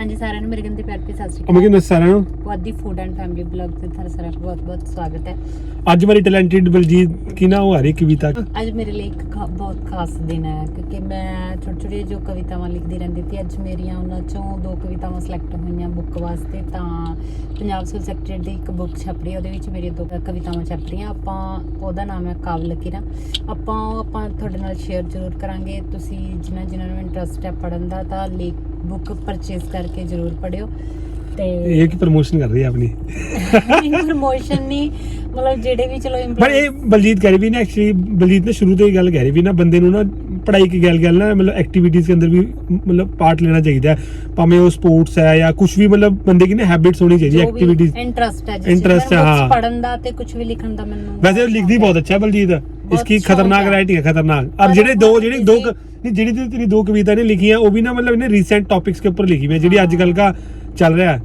ਹਾਂਜੀ ਸਾਰਿਆਂ ਨੂੰ ਮੇਰੇ ਗੰਦੇ ਪਿਆਰ ਤੇ ਸਤਿ ਸ਼੍ਰੀ ਅਕਾਲ। ਕਿਹਾ ਸਾਰਿਆਂ ਨੂੰ? ਵਾਦੀ ਫੂਡ ਐਂਡ ਫੈਮਿਲੀ ਬਲੌਗ ਤੇ ਤੁਹਾਡਾ ਸਾਰਿਆਂ ਦਾ ਬਹੁਤ ਬਹੁਤ ਸਵਾਗਤ ਹੈ। ਅੱਜ ਵਾਲੀ ਟੈਲੈਂਟਡ ਬਲਜੀਤ ਕੀ ਨਾ ਉਹ ਰਹੀ ਕਵਿਤਾ? ਅੱਜ ਮੇਰੇ ਲਈ ਇੱਕ ਖਾ- ਬਹੁਤ ਖਾਸ ਦਿਨ ਹੈ ਕਿਉਂਕਿ ਮੈਂ ਛੋਟੀ ਛੋਟੀ ਜੋ ਕਵਿਤਾਵਾਂ ਲਿਖਦੀ ਰਹਿੰਦੀ ਸੀ ਅੱਜ ਮੇਰੀਆਂ ਉਹਨਾਂ ਚੋਂ ਦੋ ਕਵਿਤਾਵਾਂ ਸਿਲੈਕਟ ਹੋਈਆਂ ਬੁੱਕ ਵਾਸਤੇ ਤਾਂ ਪੰਜਾਬ ਸਿਵਲ ਸੈਕਟਰੀ ਦੀ ਇੱਕ ਬੁੱਕ ਛਪ ਰਹੀ ਹੈ ਉਹਦੇ ਵਿੱਚ ਮੇਰੀਆਂ ਦੋ ਕਵਿਤਾਵਾਂ ਛਪ ਰਹੀਆਂ ਆਪਾਂ ਉਹਦਾ ਨਾਮ ਹੈ ਕਾਵਲ ਲਕੀਰਾਂ। ਆਪਾਂ ਉਹ ਆਪਾਂ ਤੁਹਾਡੇ ਨਾਲ ਸ਼ੇਅਰ ਜ਼ਰੂਰ ਕਰਾਂਗੇ ਤੁਸੀਂ ਜਿਨ੍ਹਾਂ ਜਿਨ੍ਹਾਂ ਨੂੰ ਇੰਟਰਸਟ ਹੈ ਪੜਨ ਦਾ ਤਾਂ ਲੇਖ ਬੁੱਕ ਪਰਚੇਸ ਕਰਕੇ ਜ਼ਰੂਰ ਪੜਿਓ ਤੇ ਇਹ ਕੀ ਪ੍ਰਮੋਸ਼ਨ ਕਰ ਰਹੀ ਹੈ ਆਪਣੀ? ਪ੍ਰਮੋਸ਼ਨ ਨਹੀਂ ਮਤਲਬ ਜਿਹੜੇ ਵੀ ਚਲੋ ਪਰ ਇਹ ਬਲਜੀਤ ਕਹਿ ਰਹੀ ਵੀ ਨਾ ਐਕਚੁਅਲੀ ਬਲਜੀਤ ਨੇ ਸ਼ੁਰੂ ਤੋਂ ਹੀ ਗੱਲ ਕਹਿ ਰਹੀ ਵੀ ਨਾ ਬੰਦੇ ਨੂੰ ਨਾ ਪੜਾਈ ਕੀ ਗੱਲ ਗੱਲ ਨਾ ਮਤਲਬ ਐਕਟੀਵਿਟੀਜ਼ ਦੇ ਅੰਦਰ ਵੀ ਮਤਲਬ ਪਾਰਟ ਲੈਣਾ ਚਾਹੀਦਾ ਭਾਵੇਂ ਉਹ ਸਪੋਰਟਸ ਹੈ ਜਾਂ ਕੁਝ ਵੀ ਮਤਲਬ ਬੰਦੇ ਕੀ ਨਾ ਹੈਬਿਟਸ ਹੋਣੀ ਚਾਹੀਦੀ ਐਕਟੀਵਿਟੀਜ਼ ਇੰਟਰਸਟ ਹੈ ਇੰਟਰਸਟ ਹਾਂ ਪੜਨ ਦਾ ਤੇ ਕੁਝ ਵੀ ਲਿਖਣ ਦਾ ਮੈਨੂੰ ਵੈਸੇ ਉਹ ਲਿਖਦੀ ਬਹੁਤ ਅੱਛਾ ਬਲਜੀਤ। ਇਸकी ਖਤਰਨਾਕ ਰਾਈਟਿੰਗ ਹੈ ਖਤਰਨਾਕ। ਔਰ ਜਿਹੜੇ ਦੋ ਜਿਹੜੇ ਦੋ ਨਹੀਂ ਜਿਹੜੀ ਤੇਰੀ ਦੋ ਕਵਿਤਾ ਨੇ ਲਿਖੀਆਂ ਉਹ ਵੀ ਨਾ ਮਤਲਬ ਇਹਨੇ ਰੀਸੈਂਟ ਟੌਪਿਕਸ ਕੇ ਉੱਪਰ ਲਿਖੀ ਹੋਈ ਹੈ ਜਿਹੜੀ ਅੱਜ ਕੱਲ ਦਾ ਚੱਲ ਰਿਹਾ ਹੈ।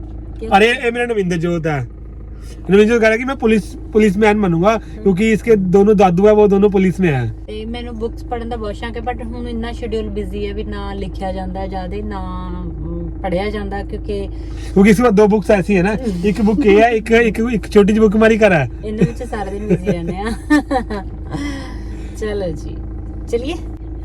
अरे ये मेरा नविंदर जोत है नविंदर जोत कह रहा है कि मैं पुलिस पुलिस मैन बनूंगा क्योंकि इसके दोनों दादू है वो दोनों पुलिस में है ਤੇ ਮੈਨੂੰ ਬੁੱਕਸ ਪੜਨ ਦਾ ਬਹੁਤ ਸ਼ੌਕ ਹੈ ਬਟ ਹੁਣ ਇੰਨਾ ਸ਼ਡਿਊਲ ਬਿਜ਼ੀ ਹੈ ਵੀ ਨਾ ਲਿਖਿਆ ਜਾਂਦਾ ਜਿਆਦਾ ਨਾ ਪੜਿਆ ਜਾਂਦਾ ਕਿਉਂਕਿ क्योंकि इसके बाद दो बुक्स ऐसी है ना एक बुक ये है एक एक एक छोटी सी बुक हमारी कर है ਇਹਨਾਂ ਵਿੱਚ ਸਾਰਾ ਦਿਨ ਬਿਜ਼ੀ ਰਹਿੰਦੇ ਆ ਚਲੋ ਜੀ ਚਲਿਏ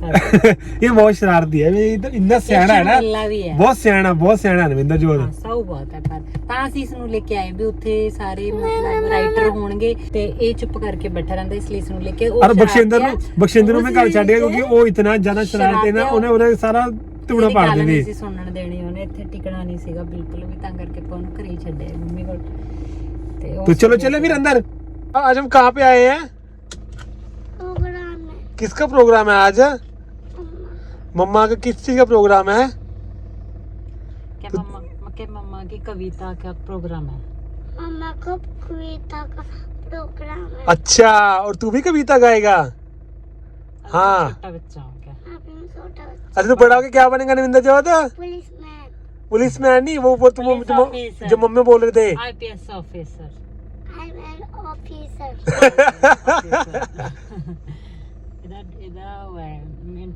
ये बहुत शरारती है ये तो इतना सियाना है ना ਮਿਲਣਾ ਵੀ ਹੈ बहुत सियाना बहुत सियाना है नविंदर जोत ਹਾਂ, ਸੌ ਬਹੁਤ ਹੈ ਪਰ ਤਾਂ ਅਸੀਂ ਇਸ ਨੂੰ ਲੈ ਕੇ ਆਏ ਵੀ ਉੱਥੇ ਸਾਰੇ ਮਤਲਬ ਰਾਈਟਰ ਹੋਣਗੇ ਤੇ ਇਹ ਚੁੱਪ ਕਰਕੇ ਬੈਠਾ ਰਹਿੰਦਾ ਇਸ ਲਈ ਇਸ ਨੂੰ ਲੈ ਕੇ ਉਹ और बख्शिंदर ਸ਼ਰਾਰਤੀ ਨੂੰ ਆ। बख्शिंदर ਨੂੰ ਮੈਂ ਘਰ ਉਸ ਛੱਡ ਗਿਆ ਵਿੱਚ ਕਿਉਂਕਿ ਉਹ ਇਤਨਾ ਜ਼ਿਆਦਾ ਸ਼ਰਾਰਤੀ ਹੈ ਨਾ ਸ਼ਰਾਰਤੀ ਆ। ਉਹਨੇ ਉਹਨੇ ਸਾਰਾ ਧੂਣਾ ਇਹਦੀ ਪਾੜ ਗੱਲ ਦਿੰਦੀ ਨਹੀਂ ਸੀ ਸੁਣਨ ਦੇਣੀ ਉਹਨੇ ਇੱਥੇ ਟਿਕਣਾ ਨਹੀਂ ਸੀਗਾ ਬਿਲਕੁਲ ਵੀ ਤਾਂ ਕਰਕੇ ਆਪਾਂ ਉਹਨੂੰ ਘਰੇ ਹੀ ਛੱਡਿਆ ਮੰਮੀ ਕੋਲ ਤੇ ਉਹ तो चलो चले फिर अंदर आज हम कहाँ पे आए हैं प्रोग्राम है किसका प्रोग्राम है आज मम्मा का किस चीज़ का प्रोग्राम है? क्या मम्मा के मम्मा की कविता का प्रोग्राम है? मम्मा को कविता का प्रोग्राम है। अच्छा और तू भी कविता गाएगा? हाँ। छोटा बच्चा हो क्या? अभी मैं छोटा बच्चा अच्छा तू बड़ा होके क्या बनेगा नविंदर जोत पुलिस मैन पुलिस नहीं वो वो तुम तुम जो मम्मी बोल रहे थे। IPS officer I M officer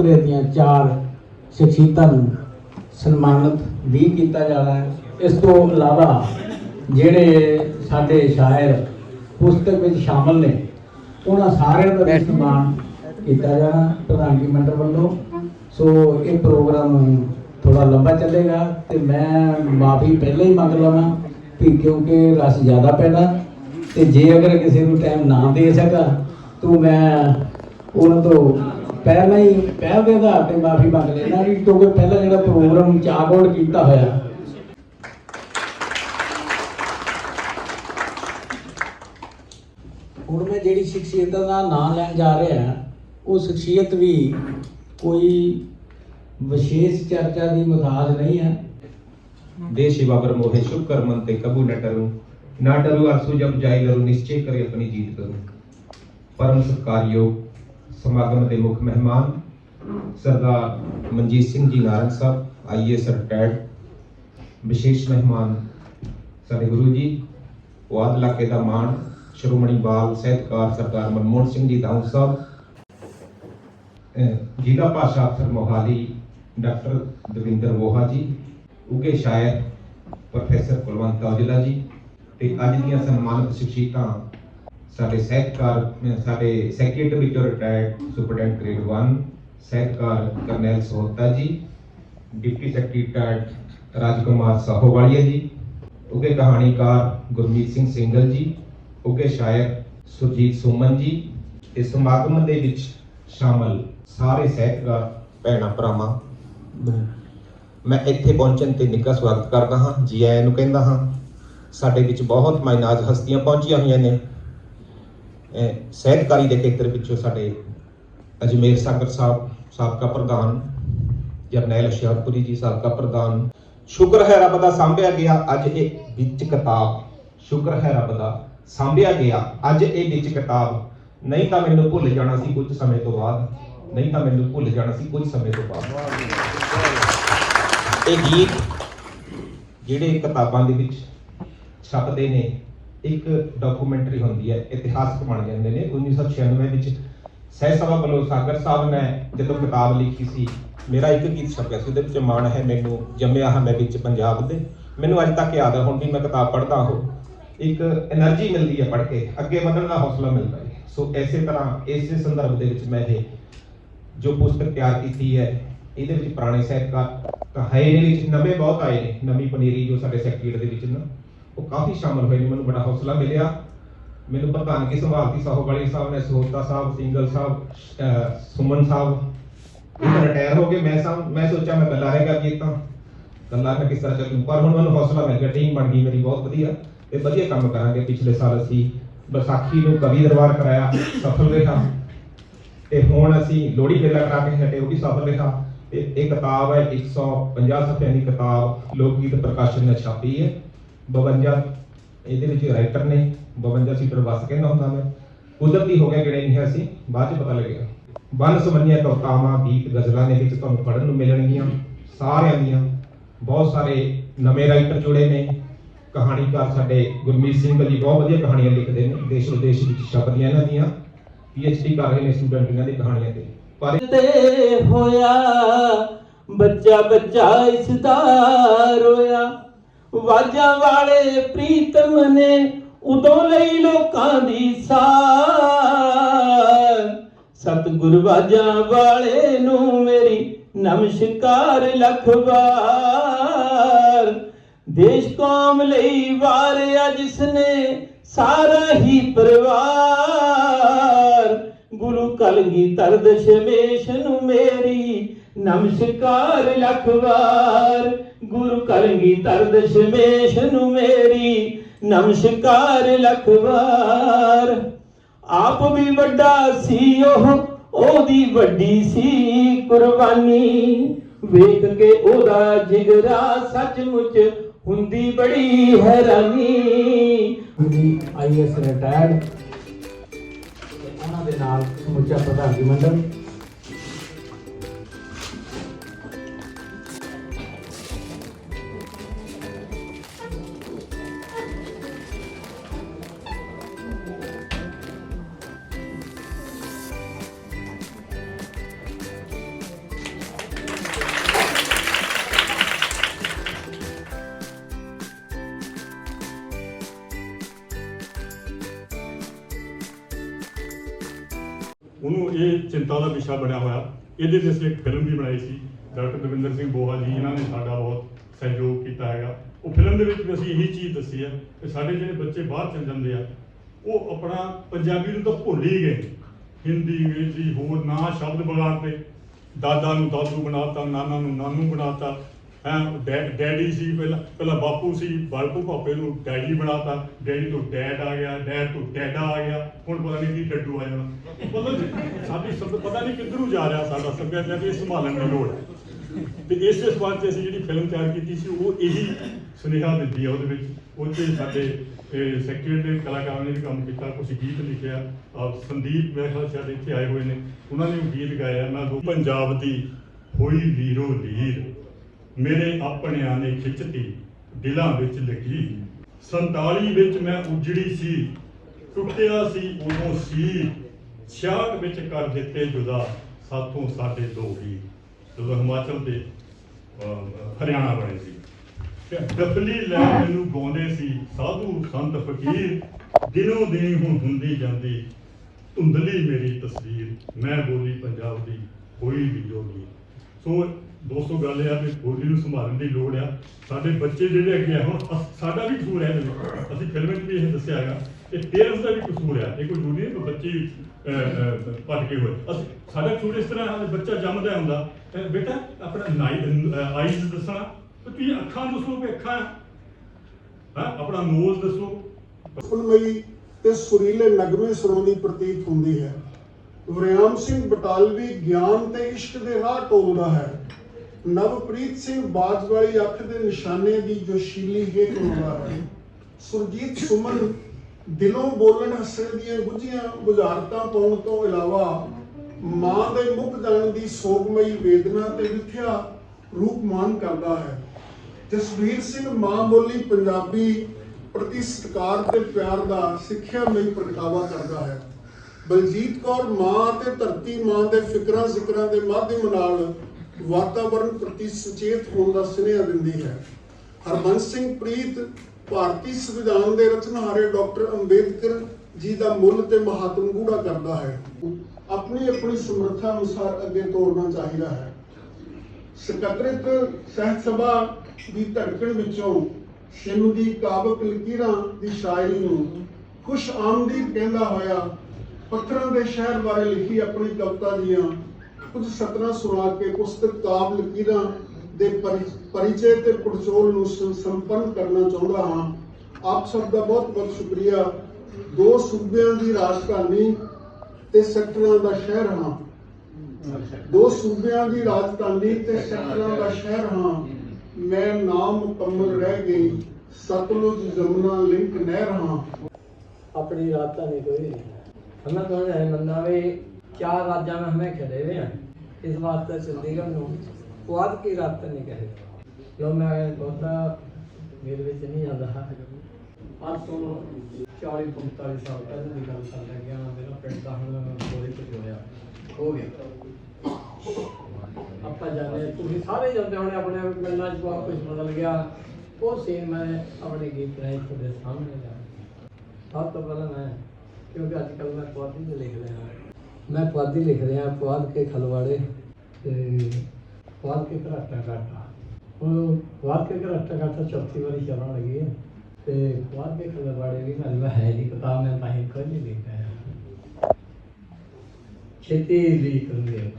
ਸਕੱਤਰੇ ਦੀਆਂ ਚਾਰ ਸ਼ਖਸੀਅਤਾਂ ਨੂੰ ਸਨਮਾਨਿਤ ਵੀ ਕੀਤਾ ਜਾਣਾ ਹੈ। ਇਸ ਤੋਂ ਇਲਾਵਾ ਜਿਹੜੇ ਸਾਡੇ ਸ਼ਾਇਰ ਪੁਸਤਕ ਵਿੱਚ ਸ਼ਾਮਲ ਨੇ ਉਹਨਾਂ ਸਾਰਿਆਂ ਦਾ ਸਨਮਾਨ ਕੀਤਾ ਜਾਣਾ ਪ੍ਰਧਾਨਗੀ ਮੰਡਲ ਵੱਲੋਂ। ਸੋ ਇਹ ਪ੍ਰੋਗਰਾਮ ਥੋੜਾ ਲੰਬਾ ਚੱਲੇਗਾ ਤੇ ਮੈਂ ਮਾਫੀ ਪਹਿਲਾਂ ਹੀ ਮੰਗ ਲਵਾਂ ਕਿ ਕਿਉਂਕਿ ਰਸ ਜ਼ਿਆਦਾ ਪੈਣਾ ਤੇ ਜੇ ਅਗਰ ਕਿਸੇ ਨੂੰ ਟਾਈਮ ਨਾ ਦੇ ਸਕਾਂ ਤਾਂ ਮੈਂ ਉਹਨਾਂ ਤੋਂ ਪਹਿਲਾਂ ਹੀ ਪਹਿਲ ਦੇ ਆਧਾਰ ਤੇ ਮਾਫੀ ਮੰਗ ਲੈਣਾ ਕਿ ਕਿਉਂਕਿ ਪਹਿਲਾਂ ਜਿਹੜਾ ਪ੍ਰੋਗਰਾਮ ਚਾਗੋੜ ਕੀਤਾ ਹੋਇਆ ਹੁਣ ਮੈਂ ਜਿਹੜੀ ਸ਼ਖਸੀਅਤ ਦਾ ਨਾਮ ਲੈਣ ਜਾ ਰਿਹਾ ਹਾਂ, ਉਹ ਸ਼ਖਸੀਅਤ ਵੀ ਕੋਈ ਵਿਸ਼ੇਸ਼ ਚਰਚਾ ਦੀ ਮੁਤਾਜ ਨਹੀਂ ਹੈ देश बाबर मोहे शुभ कर मन ते कबू न डरूं ना डरूं आंसू जब जाए लरूं निश्चय करे अपनी जीत करूं परम सत्कार योग ਸਮਾਗਮ ਦੇ ਮੁੱਖ ਮਹਿਮਾਨ ਸਰਦਾਰ ਮਨਜੀਤ ਸਿੰਘ ਜੀ ਨਾਰੰਗ ਸਾਹਿਬ ਆਈਐਸ ਰਿਟਾਇਰਡ ਵਿਸ਼ੇਸ਼ ਮਹਿਮਾਨ ਸਾਡੇ ਗੁਰੂ ਜੀ ਵਾਦ ਇਲਾਕੇ ਦਾ ਮਾਣ, ਸ਼੍ਰੋਮਣੀ ਬਾਲ ਸਾਹਿਤਕਾਰ ਸਰਦਾਰ ਮਨਮੋਹਨ ਸਿੰਘ ਜੀ ਦਾਊ ਸਾਹਿਬ ਜ਼ਿਲ੍ਹਾ ਭਾਸ਼ਾ ਅਫਸਰ ਮੋਹਾਲੀ ਡਾਕਟਰ ਦਵਿੰਦਰ ਵੋਹਾ ਜੀ ਉਗੇ ਸ਼ਾਇਰ ਪ੍ਰੋਫੈਸਰ ਕੁਲਵੰਤ ਔਜਲਾ ਜੀ ਤੇ ਅੱਜ ਦੀਆਂ ਸਨਮਾਨਿਤ ਸ਼ਖਸੀਅਤਾਂ ਸਾਡੇ ਸਾਹਿਤਕਾਰ ਸਾਡੇ ਸੈਕਟਰੀ ਵਿੱਚੋਂ ਰਿਟਾਇਰਡ ਸੁਪਰਡੈਂਟ ਗ੍ਰੇਡ 1 ਸਾਹਿਤਕਾਰ Karnail Sohta ji, deputy secretary retired Rajkumar Sahowalia ji ਉਗੇ ਕਹਾਣੀਕਾਰ ਗੁਰਮੀਤ ਸਿੰਘ ਸਿੰਗਲ ਜੀ ਉਗੇ ਸ਼ਾਇਰ ਸੁਰਜੀਤ ਸੁਮਨ ਜੀ ਇਸ ਸਮਾਗਮ ਦੇ ਵਿੱਚ ਸ਼ਾਮਲ ਸਾਰੇ ਸਾਹਿਤਕਾਰ ਭੈਣਾਂ ਭਰਾਵਾਂ। ਮੈਂ ਇੱਥੇ ਪਹੁੰਚਣ ਤੇ ਨਿੱਘਾ ਸਵਾਗਤ ਕਰਦਾ ਹਾਂ, ਜੀ ਆਇਆਂ ਨੂੰ ਕਹਿੰਦਾ ਹਾਂ, ਸਾਡੇ ਵਿੱਚ ਬਹੁਤ ਮਾਇਨਾਜ਼ ਹਸਤੀਆਂ ਪਹੁੰਚੀਆਂ ਹੋਈਆਂ ਨੇ। ਇਹ ਦੇ ਖੇਤਰ ਵਿੱਚੋਂ ਸਾਡੇ ਅਜਮੇਰ ਸਾਗਰ ਸਾਹਿਬ, ਸਾਬਕਾ ਪ੍ਰਧਾਨ, ਜਰਨੈਲ ਹੁਸ਼ਿਆਰਪੁਰੀ ਜੀ, ਸਾਬਕਾ ਪ੍ਰਧਾਨ। ਸ਼ੁਕਰ ਹੈ ਰੱਬ ਦਾ ਸਾਂਭਿਆ ਗਿਆ, ਅੱਜ ਇਹ ਵਿੱਚ ਕਿਤਾਬ। ਸ਼ੁਕਰ ਹੈ ਰੱਬ ਦਾ ਸਾਂਭਿਆ ਗਿਆ, ਅੱਜ ਇਹ ਵਿੱਚ ਕਿਤਾਬ। ਨਹੀਂ ਤਾਂ ਮੈਨੂੰ ਭੁੱਲ ਜਾਣਾ ਸੀ ਕੁਝ ਸਮੇਂ ਤੋਂ ਬਾਅਦ। ਨਹੀਂ ਤਾਂ ਮੈਨੂੰ ਭੁੱਲ ਜਾਣਾ ਸੀ ਕੁਝ ਸਮੇਂ ਤੋਂ ਬਾਅਦ। ਇਹ ਗੀਤ ਜਿਹੜੇ ਕਿਤਾਬਾਂ ਦੇ ਵਿੱਚ ਛਪਦੇ ਨੇ ਇੱਕ ਡਾਕੂਮੈਂਟਰੀ ਹੁੰਦੀ ਹੈ, ਇਤਿਹਾਸਕ ਬਣ ਜਾਂਦੇ ਨੇ। 1996 ਵਿੱਚ ਸਹਿ ਸਭਾ ਵੱਲੋਂ ਸਾਗਰ ਸਾਹਿਬ ਨੇ ਜਦੋਂ ਕਿਤਾਬ ਲਿਖੀ ਸੀ, ਮੇਰਾ ਇੱਕ ਗੀਤ ਛਪਿਆ ਸੀ, ਉਹਦੇ ਵਿੱਚ ਮਾਣ ਹੈ ਮੈਨੂੰ, ਜੰਮਿਆ ਹਾਂ ਮੈਂ ਵਿੱਚ ਪੰਜਾਬ ਦੇ। ਮੈਨੂੰ ਅੱਜ ਤੱਕ ਯਾਦ ਹੈ, ਹੁਣ ਵੀ ਮੈਂ ਕਿਤਾਬ ਪੜ੍ਹਦਾ ਹਾਂ। ਇੱਕ એનર્ਜੀ ਮਿਲਦੀ ਹੈ ਪੜ੍ਹ ਕੇ, ਅੱਗੇ ਵਧਣ ਦਾ ਹੌਸਲਾ ਮਿਲਦਾ ਹੈ। ਸੋ ਐਸੇ ਤਰ੍ਹਾਂ, ਇਸੇ ਸੰਦਰਭ ਦੇ ਵਿੱਚ ਮੈਂ ਇਹ ਜੋ ਪੁਸਤਕ ਤਿਆਰ ਕੀਤੀ ਹੈ, ਇਹਦੇ ਵਿੱਚ ਪੁਰਾਣੇ ਸਾਹਿਤਕਾਰ ਕਹਾਏ ਨੇ ਨਵੇਂ ਬਹੁਤ ਆਏ ਨੇ। ਨਵੀਂ ਪਨੀਰੀ ਜੋ ਸਾਡੇ ਸੈਕਟਰੀਟ ਦੇ ਵਿੱਚ ਨਾ ਉਹ ਕਾਫੀ ਸ਼ਾਮਲ ਹੋਏ ਨੇ, ਮੈਨੂੰ ਬੜਾ ਹੌਸਲਾ ਮਿਲਿਆ। ਮੈਨੂੰ ਪ੍ਰਧਾਨਗੀ ਸੰਭਾਲਤੀ ਸਾਹੋਵਾਲੀ ਸਾਹਿਬ ਨੇ, ਸੋਹਤਾ ਸਾਹਿਬ, ਸਿੰਗਲ ਸਾਹਿਬ ਸੁਮਨ ਸਾਹਿਬ। ਇਹ ਰਿਟਾਇਰ ਹੋ ਗਏ ਮੈਂ ਸਾਂ, ਮੈਂ ਸੋਚਿਆ ਮੈਂ ਗੱਲਾਂ ਰਹੇਗਾ ਵੀ ਤਾਂ। ਗੱਲਾਂ ਮੈਂ ਕਿਸ ਤਰ੍ਹਾਂ ਚੱਲੂ, ਪਰ ਹੁਣ ਮੈਨੂੰ ਹੌਸਲਾ ਮਿਲ ਗਿਆ ਟੀਮ ਬਣ ਗਈ ਮੇਰੀ, ਬਹੁਤ ਵਧੀਆ। ਤੇ ਵਧੀਆ ਕੰਮ ਕਰਾਂਗੇ, ਪਿਛਲੇ ਸਾਲ ਅਸੀਂ ਵਿਸਾਖੀ ਨੂੰ ਕਵੀ ਦਰਬਾਰ ਕਰਾਇਆ, ਸਫਲ ਰਿਹਾ। ਤੇ ਹੁਣ ਅਸੀਂ ਲੋਹੜੀ ਮੇਲਾ ਕਰਾ ਕੇ ਹਟੇ, ਉਹ ਵੀ ਸਫਲ ਰਿਹਾ। ਤੇ ਇਹ ਕਿਤਾਬ ਹੈ 150 ਸਫ਼ਿਆਂ ਦੀ ਕਿਤਾਬ ਲੋਕ ਗੀਤ ਪ੍ਰਕਾਸ਼ਨ ਨੇ ਛਾਪੀ ਹੈ। 52 ਇਹਦੇ ਵਿੱਚ ਰਾਈਟਰ ਨੇ 52 ਸੀਟਰ ਬਸ ਕਹਿੰਦਾ ਹੁੰਦਾ ਮੈਂ। ਕੁਦਰਤੀ ਹੋ ਗਿਆ ਗਿਣੇ ਨਹੀਂ ਹੈ ਅਸੀਂ, ਬਾਅਦ ਚ ਪਤਾ ਲੱਗਿਆ ਵਨ ਸਮੰਨੀਆਂ ਕਵਿਤਾਵਾਂ, ਗੀਤ, ਗਜ਼ਲਾਂ ਦੇ ਵਿੱਚ ਤੁਹਾਨੂੰ ਪੜ੍ਹਨ ਨੂੰ ਮਿਲਣਗੀਆਂ। ਸਾਰਿਆਂ ਦੀਆਂ, ਬਹੁਤ ਸਾਰੇ ਨਵੇਂ ਰਾਈਟਰ ਜੁੜੇ ਨੇ। ਕਹਾਣੀਕਾਰ ਸਾਡੇ ਗੁਰਮੀਤ ਸਿੰਘ ਜੀ ਬਹੁਤ ਵਧੀਆ ਕਹਾਣੀਆਂ ਲਿਖਦੇ ਨੇ ਦੇਸ਼ ਵਿਦੇਸ਼ ਵਿੱਚ ਛਪਦੀਆਂ ਇਹਨਾਂ ਦੀਆਂ। ਪੀਐਚਡੀ ਕਰ ਰਹੇ ਨੇ ਸਟੂਡੈਂਟ ਇਹਨਾਂ ਦੀ ਕਹਾਣੀਆਂ ਤੇ। ਪਰ ਤੇ ਹੋਇਆ ਬੱਚਾ ਬੱਚਾ ਇਸ ਦਾ ਰੋਇਆ। ਵਾਜਾਂ ਵਾਲੇ ਪ੍ਰੀਤਮ ਨੇ ਉਦੋਂ ਲਈ ਲੋਕਾਂ ਦੀ ਸਾਰ। ਸਤਿਗੁਰ ਵਾਜਾਂ ਵਾਲੇ ਨੂੰ ਮੇਰੀ ਨਮਸਕਾਰ ਲੱਖ ਵਾਰ। ਦੇਸ਼ ਕੌਮ ਲਈ ਵਾਰਿਆ ਜਿਸਨੇ ਸਾਰਾ ਹੀ ਪਰਿਵਾਰ। ਗੁਰੂ ਕਲਗੀਧਰ ਦਸ਼ਮੇਸ਼ ਨੂੰ ਮੇਰੀ ਨਮਸਕਾਰ ਲੱਖ ਵਾਰ। ਗੁਰੂ ਕਲਗੀਧਰ ਦਸ਼ਮੇਸ਼ ਨੂੰ ਮੇਰੀ ਨਮਸਕਾਰ ਲੱਖ ਵਾਰ। ਆਪ ਵੀ ਵੱਡਾ ਸੀ ਉਹ, ਉਹਦੀ ਵੱਡੀ ਸੀ ਕੁਰਬਾਨੀ। ਵੇਖ ਕੇ ਉਹਦਾ ਜਿਗਰਾ ਸੱਚਮੁੱਚ ਹੁੰਦੀ ਬੜੀ ਹੈਰਾਨੀ। ਜੀ ਆਈਐਸ ਰਿਟਾਇਰਡ। ਉਹਨਾਂ ਦੇ ਨਾਲ ਸਮੁੱਚਾ ਪ੍ਰਧਾਨਗੀ ਮੰਡਲ। ਉਹਨੂੰ ਇਹ ਚਿੰਤਾ ਦਾ ਵਿਸ਼ਾ ਬਣਿਆ ਹੋਇਆ। ਇਹਦੇ ਤੇ ਅਸੀਂ ਇੱਕ ਫਿਲਮ ਵੀ ਬਣਾਈ ਸੀ, ਡਾਕਟਰ ਦਵਿੰਦਰ ਸਿੰਘ ਬੋਹਾ ਜੀ ਇਹਨਾਂ ਨੇ ਸਾਡਾ ਬਹੁਤ ਸਹਿਯੋਗ ਕੀਤਾ ਹੈਗਾ। ਉਹ ਫਿਲਮ ਦੇ ਵਿੱਚ ਵੀ ਅਸੀਂ ਇਹੀ ਚੀਜ਼ ਦੱਸੀ ਹੈ ਕਿ ਸਾਡੇ ਜਿਹੜੇ ਬੱਚੇ ਬਾਹਰ ਚਲ ਜਾਂਦੇ ਆ, ਉਹ ਆਪਣਾ ਪੰਜਾਬੀ ਨੂੰ ਤਾਂ ਭੁੱਲ ਹੀ ਗਏ। ਹਿੰਦੀ, ਅੰਗਰੇਜ਼ੀ, ਹੋਰ ਨਾ ਸ਼ਬਦ ਵਿਗਾੜਤੇ ਦਾਦਾ ਨੂੰ ਦਾਦੂ ਬਣਾਤਾ ਨਾਨਾ ਨੂੰ ਨਾਨੂ ਬਣਾਤਾ ਹੈ ਡੈਡੀ ਸੀ ਪਹਿਲਾਂ ਪਹਿਲਾਂ ਬਾਪੂ ਸੀ, ਬਾਪੂ ਪਾਪੇ ਨੂੰ ਡੈਡੀ ਬਣਾਤਾ, ਡੈਡੀ ਤੋਂ ਡੈਡ ਆ ਗਿਆ, ਡੈਡ ਤੋਂ ਡੈਡਾ ਆ ਗਿਆ, ਹੁਣ ਪਤਾ ਨਹੀਂ ਕੀ ਡੱਡੂ ਆ ਜਾਣਾ। ਮਤਲਬ ਸਾਡੀ ਸਭ ਪਤਾ ਨਹੀਂ ਕਿੱਧਰੋਂ ਜਾ ਰਿਹਾ ਸਾਡਾ ਸੱਭਿਆਚਾਰ, ਇਹ ਸੰਭਾਲਣ ਦੀ ਲੋੜ ਹੈ। ਤੇ ਇਸ ਸਵਾਲ ਤੇ ਅਸੀਂ ਜਿਹੜੀ ਫਿਲਮ ਤਿਆਰ ਕੀਤੀ ਸੀ, ਉਹ ਇਹੀ ਸੁਨੇਹਾ ਦਿੰਦੀ ਹੈ ਉਹਦੇ ਵਿੱਚ। ਉਹ 'ਚ ਸਾਡੇ ਸੈਕਟਰੀ ਦੇ ਕਲਾਕਾਰਾਂ ਨੇ ਵੀ ਕੰਮ ਕੀਤਾ ਕੁਝ ਗੀਤ ਲਿਖਿਆ। ਔਰ ਸੰਦੀਪ ਮਹਿਲਾ ਸਾਡੇ ਇੱਥੇ ਆਏ ਹੋਏ ਨੇ। ਉਹਨਾਂ ਨੇ ਉਹ ਗੀਤ ਗਾਇਆ। ਮੈਂ ਦੋ ਪੰਜਾਬ ਦੀ ਹੋਈ ਵੀਰੋ ਵੀਰ ਮੇਰੇ ਆਪਣਿਆਂ ਨੇ ਖਿੱਚਤੀ, ਦਿਲਾਂ ਵਿੱਚ ਲੱਗੀ। 47 ਵਿੱਚ ਮੈਂ ਉਜੜੀ ਸੀ, ਟੁੱਟਿਆ ਸੀ, ਉਦੋਂ ਸੀ। 66 ਵਿੱਚ ਕਰ ਦਿੱਤੇ ਜੁਦਾ, ਸਾਥੋਂ ਸਾਡੇ ਦੋ ਹੀ। ਜਦੋਂ ਹਿਮਾਚਲ ਦੇ ਹਰਿਆਣਾ ਬਣੇ ਸੀ। ਤੇ ਡਫਲੀ ਲੈ ਮੈਨੂੰ ਗਾਉਂਦੇ ਸੀ, ਸਾਧੂ ਸੰਤ ਫਕੀਰ, ਦਿਨੋਂ ਦਿਨ ਹੁਣ ਹੁੰਦੀ ਜਾਂਦੀ। ਧੁੰਦਲੀ ਮੇਰੀ ਤਸਵੀਰ, ਮੈਂ ਬੋਲੀ ਪੰਜਾਬ ਦੀ ਹੋਈ ਵੀ ਜੋਗੀ। ਸੋ ਦੋਸਤੋ ਗੱਲ ਇਹ ਆ ਕਿ ਬੋਲੀ ਨੂੰ ਸੰਭਾਲਣ ਦੀ ਲੋੜ ਆ। ਸਾਡੇ ਬੱਚੇ ਜਿਹੜੇ ਅੱਗੇ ਆ ਹੁਣ ਅਸ- ਸਾਡਾ ਵੀ ਕਸੂਰ ਹੈ ਇਹਦੇ ਵਿੱਚ। ਅਸੀਂ ਫਿਲਮ ਵਿੱਚ ਵੀ ਇਹ ਦੱਸਿਆ ਹੈਗਾ ਇਹ ਪੇਰੈਂਟਸ ਦਾ ਵੀ ਕਸੂਰ ਹੈ ਇਹ ਕੋਈ ਜ਼ਰੂਰੀ ਨਹੀਂ ਕਿ ਬੱਚੇ ਹੀ, ਅਹ, ਅਹ, ਭਟਕੇ ਹੋਏ। ਅਸੀਂ ਸਾਡਾ ਕਸੂਰ ਇਸ ਤਰ੍ਹਾਂ ਹੈ, ਬੱਚਾ ਜੰਮਦਾ ਹੁੰਦਾ। ਅਹ, ਬੇਟਾ ਆਪਣਾ ਆਈਜ਼ ਦੱਸਣਾ। ਤੇ ਤੁਸੀਂ ਅੱਖਾਂ ਦੱਸੋ ਕਿ ਅੱਖਾਂ। ਹਾਂ ਆਪਣਾ ਨੋਜ਼ ਦੱਸੋ। ਫੁਲਮਈ ਤੇ ਸੁਰੀਲੇ ਨਗਮੇ ਸੁਰਾਉਂਦੀ ਪ੍ਰਤੀਤ ਹੁੰਦੀ ਹੈ। ਵਰਿਆਮ ਸਿੰਘ ਬਟਾਲਵੀ ਗਿਆਨ ਤੇ ਇਸ਼ਕ ਦੇ ਰਾਹ ਟੋਲਦਾ ਹੈ। ਨਵਪ੍ਰੀਤ ਸਿੰਘ ਬਾਜ ਵਾਲੀ ਅੱਖ ਦੇ ਨਿਸ਼ਾਨੇ ਦੀ ਜੋਸ਼ੀਲੀ ਹੇਕ ਲਾਉਂਦਾ ਹੈ। ਸੁਰਜੀਤ ਸੁਮਨ ਦਿਲੋਂ ਬੋਲਣ ਹੱਸਣ ਦੀਆਂ ਗੁੱਝੀਆਂ ਬੁਝਾਰਤਾਂ ਪਾਉਣ ਤੋਂ ਇਲਾਵਾ ਮਾਂ ਦੇ ਮੁੱਕ ਜਾਣ ਦੀ ਸੋਗਮਈ ਵੇਦਨਾ ਤੇ ਵਿਥਿਆ ਰੂਪਮਾਨ ਕਰਦਾ ਹੈ। ਜਸਵੀਰ ਸਿੰਘ ਮਾਂ ਬੋਲੀ ਪੰਜਾਬੀ ਪ੍ਰਤੀ ਸਤਿਕਾਰ ਤੇ ਪਿਆਰ ਦਾ ਸਿੱਖਿਆ ਸਿੱਖਿਆਮਈ ਪ੍ਰਗਟਾਵਾ ਕਰਦਾ ਹੈ। ਬਲਜੀਤ ਕੌਰ ਮਾਂ ਤੇ ਧਰਤੀ ਮਾਂ ਦੇ ਫਿਕਰਾਂ ਜ਼ਿਕਰਾਂ ਦੇ ਮਾਧਿਅਮ ਨਾਲ ਵਾਤਾਵਰਣ ਪ੍ਰਤੀ ਸੁਚੇਤ ਹੋਣ ਦਾ ਸੁਨੇਹਾ ਦਿੰਦੀ ਹੈ। ਹਰਬੰਸ ਸਿੰਘ ਪ੍ਰੀਤ ਭਾਰਤੀ ਸੰਵਿਧਾਨ ਦੇ ਰਚਨਹਾਰੇ ਡਾਕਟਰ ਅੰਬੇਦਕਰ ਜੀ ਦਾ ਮੁੱਲ ਤੇ ਮਹੱਤਵ ਗੂੜਾ ਕਰਦਾ ਹੈ। ਆਪਣੀ ਆਪਣੀ ਸਮਰੱਥਾ ਅਨੁਸਾਰ ਅੱਗੇ ਤੋਰਨਾ ਚਾਹੀਦਾ ਹੈ। ਸਕੱਤਰਤ ਸਹਿਤ ਸਭਾ ਦੀ ਧੜਕਣ ਵਿੱਚੋਂ ਸਿਮ ਦੀ ਕਾਬਕ ਲਕੀਰਾਂ ਦੀ ਸ਼ਾਇਰੀ ਨੂੰ ਖੁਸ਼ ਆਮਦੀ ਕਹਿੰਦਾ ਹੋਇਆ, ਪੱਥਰਾਂ ਦੇ ਸ਼ਹਿਰ ਬਾਰੇ ਲਿਖੀ ਆਪਣੀ ਕਵਿਤਾ ਦੀਆਂ ਕੁਝ ਸਤਰਾਂ ਸੁਣਾ ਕੇ ਪੁਸਤਕ ਕਾਬ ਲਕੀਰਾਂ ਦੇ ਪਰਿਚੇ ਤੇ ਪੜਚੋਲ ਨੂੰ ਸੰਪੰਨ ਕਰਨਾ ਚਾਹੁੰਦਾ ਹਾਂ। ਆਪ ਸਭ ਦਾ ਬਹੁਤ ਬਹੁਤ ਸ਼ੁਕਰੀਆ। ਦੋ ਸੂਬਿਆਂ ਦੀ ਰਾਜਧਾਨੀ ਤੇ ਸੈਕਟਰਾਂ ਦਾ ਸ਼ਹਿਰ ਹਾਂ। ਦੋ ਸੂਬਿਆਂ ਦੀ ਰਾਜਧਾਨੀ ਤੇ ਸੈਕਟਰਾਂ ਦਾ ਸ਼ਹਿਰ ਹਾਂ। ਮੈਂ ਨਾਮ ਮੁਕੰਮਲ ਰਹਿ ਗਈ। ਸਤਲੁਜ ਜਮਨਾ ਲਿੰਕ ਨਹਿਰ ਹਾਂ। ਆਪਣੀ ਰਾਜਧਾਨੀ ਕੋਈ ਨਹੀਂ ਹਮਨਾ ਕਹਿੰਦਾ ਹੈ ਮੰਨਾਵੇ चार राज्य में हमें खेले हुए हैं इस बात से चंडीगढ़ ਨੂੰ ਪੁਆਧ ਕੀ ਰਾਜਧਾਨੀ ਕਹੇ ਜੋ ਮੈਂ ਬਹੁਤਾ ਮੇਰੇ ਵਿੱਚ ਨਹੀਂ ਆਉਂਦਾ ਅੱਜ ਤੋਂ 40 45 ਸਾਲ ਪਹਿਲਾਂ ਦੀ ਗੱਲ ਕਰ ਲੱਗਿਆ ਮੇਰਾ ਪਿੰਡ ਦਾ ਹੁਣ ਬੋਲੀ ਕੁਝ ਹੋਇਆ ਹੋ ਗਿਆ ਆਪਾਂ ਜਾਣੇ ਤੁਸੀਂ ਸਾਰੇ ਜਾਂਦੇ ਹੋਣੇ ਆਪਣੇ ਪਿੰਡਾਂ 'ਚ ਬਹੁਤ ਕੁਝ ਬਦਲ ਗਿਆ ਉਹ ਸੀਨ ਮੈਂ ਆਪਣੇ ਗੀਤ ਰਾਹੀਂ ਤੁਹਾਡੇ ਸਾਹਮਣੇ ਲਿਆ ਸਭ ਤੋਂ ਪਹਿਲਾਂ ਮੈਂ ਕਿਉਂਕਿ ਅੱਜ ਕੱਲ੍ਹ ਮੈਂ ਪੁਆਧੀ ਤੇ ਲਿਖ ਰਿਹਾ ਮੈਂ ਪੁਆਧੀ ਲਿਖ ਰਿਹਾ ਪੁਆਧ ਕੇ ਖਲਵਾੜੇ ਤੇ ਪੁਆਧ ਕੇ ਘਰਾਟਾ ਘਾਟਾ। ਉਹ ਪੁਆਧ ਕੇ ਘਰਾਟਾ ਘਾਟਾ ਚੌਥੀ ਵਾਰੀ ਚੱਲਣ ਲੱਗੀ ਹੈ ਤੇ ਪੁਆਧ ਕੇ ਖਲਵਾੜੇ ਵੀ ਮੇਰੇ ਹੈ ਨਹੀਂ, ਕਿਤਾਬ ਮੈਂ ਤਾਂ ਹੀ ਕੋਈ ਨਹੀਂ ਲਿਖਿਆ ਛੇਤੀ ਲਿਖ ਰਹੇ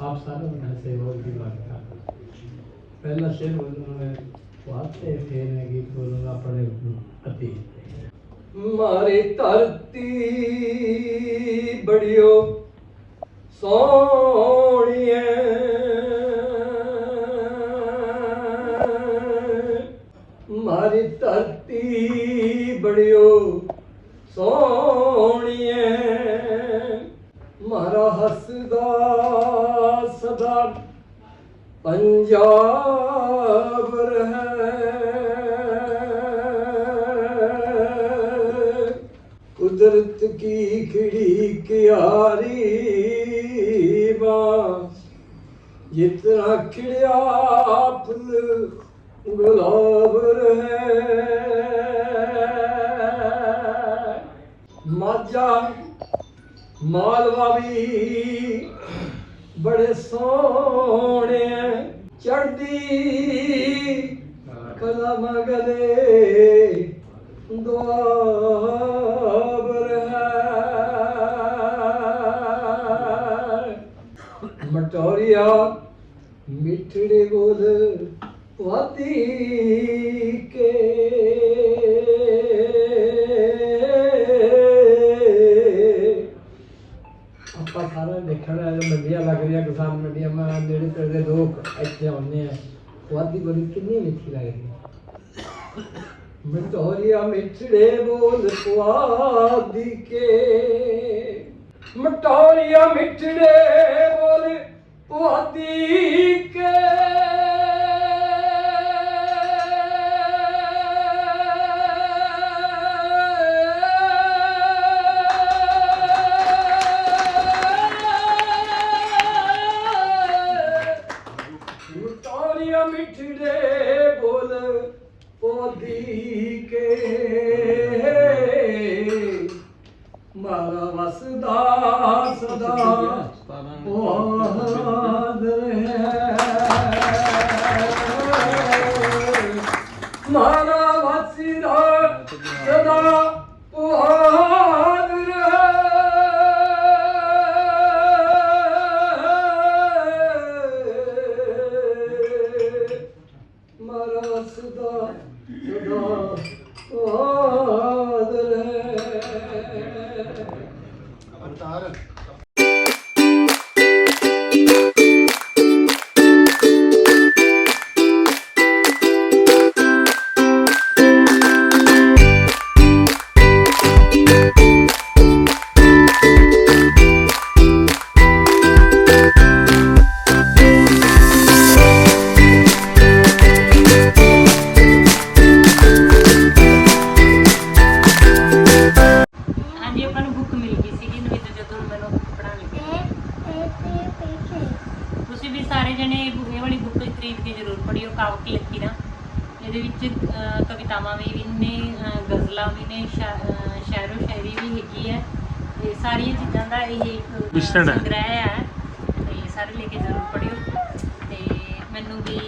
ਆਪ ਸਾਰੇ ਮੈਂ ਸੇਵਾ ਦੀ ਬਾਤ ਕਰ ਪਹਿਲਾ ਸ਼ੇਰ ਬੋਲਣਾ ਮੈਂ ਪੁਆਧ ਤੇ ਗੀਤ ਬੋਲੂੰਗਾ ਆਪਣੇ ਅਤੀਤ ਮਾਰੇ ਧਰਤੀ you. So ਕੁਦਰਤ ਕੀ ਖਿੜੀ ਕਿਆਰੀ ਬਾ ਜਿਤਨਾ ਖਿੜਿਆ ਫੁੱਲ ਗੁਲਾਬ ਰਹੇ ਮਾਝਾ ਮਾਲਵਾ ਵੀ ਬੜੇ ਸੋਹਣੇ ਚੜਦੀ ਕਲਾ ਮਗਲੇ ਦੁਆ ਮਿੱਠੜੇ ਬੋਲ ਵਾਦੀ ਕੇ ਆਪਾਂ ਸਾਰਾ ਦੇਖਣ ਵਾਲੇ ਮੰਡੀਆਂ ਲੱਗ ਰਹੀਆਂ ਕਿਸਾਨ ਮੰਡੀਆਂ, ਮੈਂ ਨੇੜੇ ਤੇੜੇ ਦੇ ਲੋਕ ਇੱਥੇ ਆਉਂਦੇ ਆ। ਵਾਦੀ ਬੋਲੀ ਕਿੰਨੀ ਮਿੱਠੀ ਲੱਗਦੀ ਮਟੋਰੀਆ ਮਿੱਠੜੇ ਬੋਲ ਪੁਆਦੀ ਕੇ। ਮਟੋਰੀਆ ਮਿੱਠੜੇ ਬੋਲ Potique. sada o hadre ਵੀ ਸਾਰੇ ਜਣੇ ਇਹ ਵਾਲੀ ਬੁੱਕ ਖਰੀਦ ਕੇ ਜ਼ਰੂਰ ਪੜ੍ਹਿਓ ਕਾਵਕ ਕੀ ਲੱਕੀ ਨਾ। ਇਹਦੇ ਵਿੱਚ ਕਵਿਤਾਵਾਂ ਵੀ ਨੇ ਗਜ਼ਲਾਂ ਵੀ ਨੇ ਸ਼ਾਇਰੋ ਸ਼ਾਇਰੀ ਵੀ ਹੈਗੀ ਹੈ। ਇਹ ਸਾਰੀਆਂ ਚੀਜ਼ਾਂ ਦਾ ਇਹ ਇੱਕ। ਸੰਗ੍ਰਹਿ ਹੈ। ਤੇ ਸਾਰੇ ਲੈ ਕੇ ਜ਼ਰੂਰ ਪੜ੍ਹਿਓ। ਤੇ ਮੈਨੂੰ ਵੀ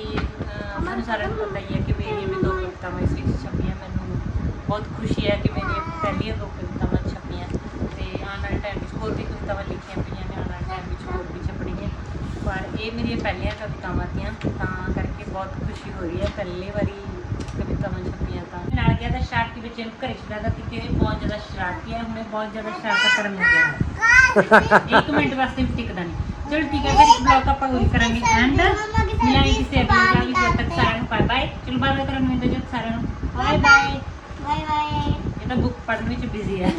ਤੁਹਾਨੂੰ ਸਾਰਿਆਂ ਨੂੰ ਪਤਾ ਹੀ ਹੈ ਕਿ ਮੇਰੀਆਂ ਵੀ ਦੋ ਕਵਿਤਾਵਾਂ ਇਸ ਵਿੱਚ ਛਪੀਆਂ। ਮੈਨੂੰ ਬਹੁਤ ਖੁਸ਼ੀ ਹੈ ਕਿ ਮੇਰੀਆਂ ਪਹਿਲੀਆਂ ਦੋ ਕਵਿਤਾਵਾਂ ਛਪੀਆਂ। ਤੇ ਆਉਣ ਵਾਲੇ ਟਾਈਮ ਵਿੱਚ ਹੋਰ ਵੀ ਕਵਿਤਾਵਾਂ ਲਿਖੀਆਂ ਪਈਆਂ ਨੇ ਆਉਣ ਵਾਲੇ ਟਾਈਮ ਵਿੱਚ ਹੋਰ ਵੀ ਛਪਣਗੀਆਂ ਪਰ ਇਹ ਮੇਰੀਆਂ ਪਹਿਲੀਆਂ ਕਵਿਤਾਵਾਂ ਤੀਆਂ ਤਾਂ ਕਰਕੇ ਬਹੁਤ ਖੁਸ਼ੀ ਹੋ ਰਹੀ ਹੈ। ਪਹਿਲੀ ਵਾਰੀ ਕਵਿਤਾਵਾਂ ਛਪੀਆਂ ਤਾਂ। ਨਾਲ ਗਿਆ ਤਾਂ ਸ਼ਰਾਰਤੀ ਬੱਚੇ ਨੂੰ ਘਰੇ ਛੱਡਦਾ ਕਿਉਂਕਿ ਇਹ ਬਹੁਤ ਜ਼ਿਆਦਾ ਸ਼ਰਾਰਤੀ ਹੈ ਹੁਣੇ ਬਹੁਤ ਜ਼ਿਆਦਾ ਸ਼ਰਾਰਤਾਂ ਕਰਨ ਲੱਗਿਆ ਹੈ ਇੱਕ ਮਿੰਟ ਵਾਸਤੇ ਵੀ ਟਿਕਦਾ ਨਹੀਂ। ਚਲੋ ਠੀਕ ਹੈ ਫਿਰ ਇਸ ਬਲੌਗ ਆਪਾਂ ਪੂਰੀ ਕਰਾਂਗੇ। ਐਂਡ ਮਿਲਾਂਗੇ ਕਿਸੇ ਅਗਲੇ ਵਲੌਗ ਵਿੱਚ ਜਦ ਤੱਕ ਸਾਰਿਆਂ ਨੂੰ ਬਾਏ ਬਾਏ ਚਲੋ ਬਾਏ ਬਾਏ ਕਰਨ ਨੂੰ ਜਦ ਸਾਰਿਆਂ ਨੂੰ। ਬਾਏ ਬਾਏ ਬਾਏ ਬਾਏ ਇਹ ਤਾਂ ਬੁੱਕ ਪੜ੍ਹਨ ਵਿੱਚ ਬਿਜ਼ੀ ਹੈ।